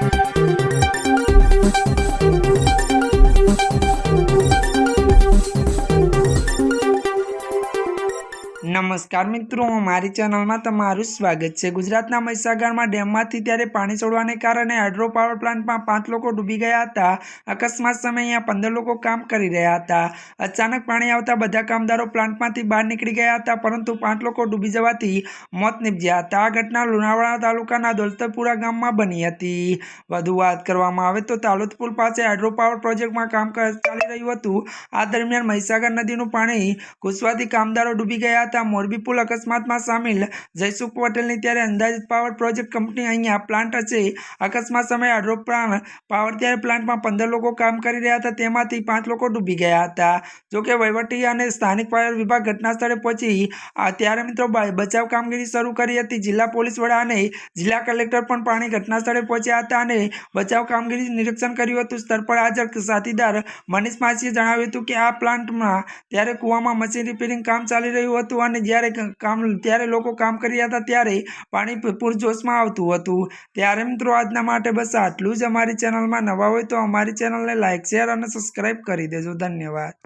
Thank you. નમસ્કાર મિત્રો, મારી ચેનલમાં તમારું સ્વાગત છે. ગુજરાતના મહીસાગરમાં ડેમમાંથી ત્યારે પાણી છોડવાને કારણે હાઇડ્રો પાવર પ્લાન્ટમાં પાંચ લોકો ડૂબી ગયા હતા. અકસ્માત સમયે અહીંયા પંદર લોકો કામ કરી રહ્યા હતા. અચાનક પાણી આવતા બધા કામદારો પ્લાન્ટમાંથી બહાર નીકળી ગયા હતા, પરંતુ પાંચ લોકો ડૂબી જવાથી મોત નીપજ્યા હતા. આ ઘટના લુણાવાડા તાલુકાના દોલતરપુરા ગામમાં બની હતી. વધુ વાત કરવામાં આવે તો તાલુતપુર પાસે હાઇડ્રો પાવર પ્રોજેક્ટમાં કામ ચાલી રહ્યું હતું. આ દરમિયાન મહીસાગર નદીનું પાણી ઘૂસવાથી કામદારો ડૂબી ગયા હતા. મોરબી પુલ અકસ્માતમાં સામેલ. જયસુખ પટેલની ત્યારે અંદાજિત પાવર પ્રોજેક્ટ કંપની અહીંયા પ્લાન્ટ હશે. અકસ્માત સમયે પ્લા- પાવર ત્યારે પ્લાન્ટમાં પંદર લોકો કામ કરી રહ્યા હતા. તેમાંથી પાંચ લોકો ડૂબી ગયા હતા. જોકે વહીવટી અને સ્થાનિક ફાયર વિભાગ ઘટના સ્થળે પહોંચી. ત્યારે મિત્રો બચાવ કામગીરી શરૂ કરી હતી. જિલ્લા પોલીસ વડા અને જિલ્લા કલેક્ટર પણ પાણી ઘટના સ્થળે પહોંચ્યા હતા અને બચાવ કામગીરી નિરીક્ષણ કર્યું હતું. સ્થળ પર હાજર સાથીદાર મનીષ માસીએ જણાવ્યું હતું કે આ પ્લાન્ટમાં ત્યારે કૂવામાં મશીન રિપેરિંગ કામ ચાલી રહ્યું હતું અને જ્યારે કામ, ત્યારે લોકો કામ કરી રહ્યા હતા ત્યારે પાણી પૂરજોશમાં આવતું હતું. ત્યારે મિત્રો આજના માટે બસ આટલું જ. અમારી ચેનલમાં નવા હોય તો અમારી ચેનલને લાઇક શેર અને સબસ્ક્રાઈબ કરી દેજો. ધન્યવાદ.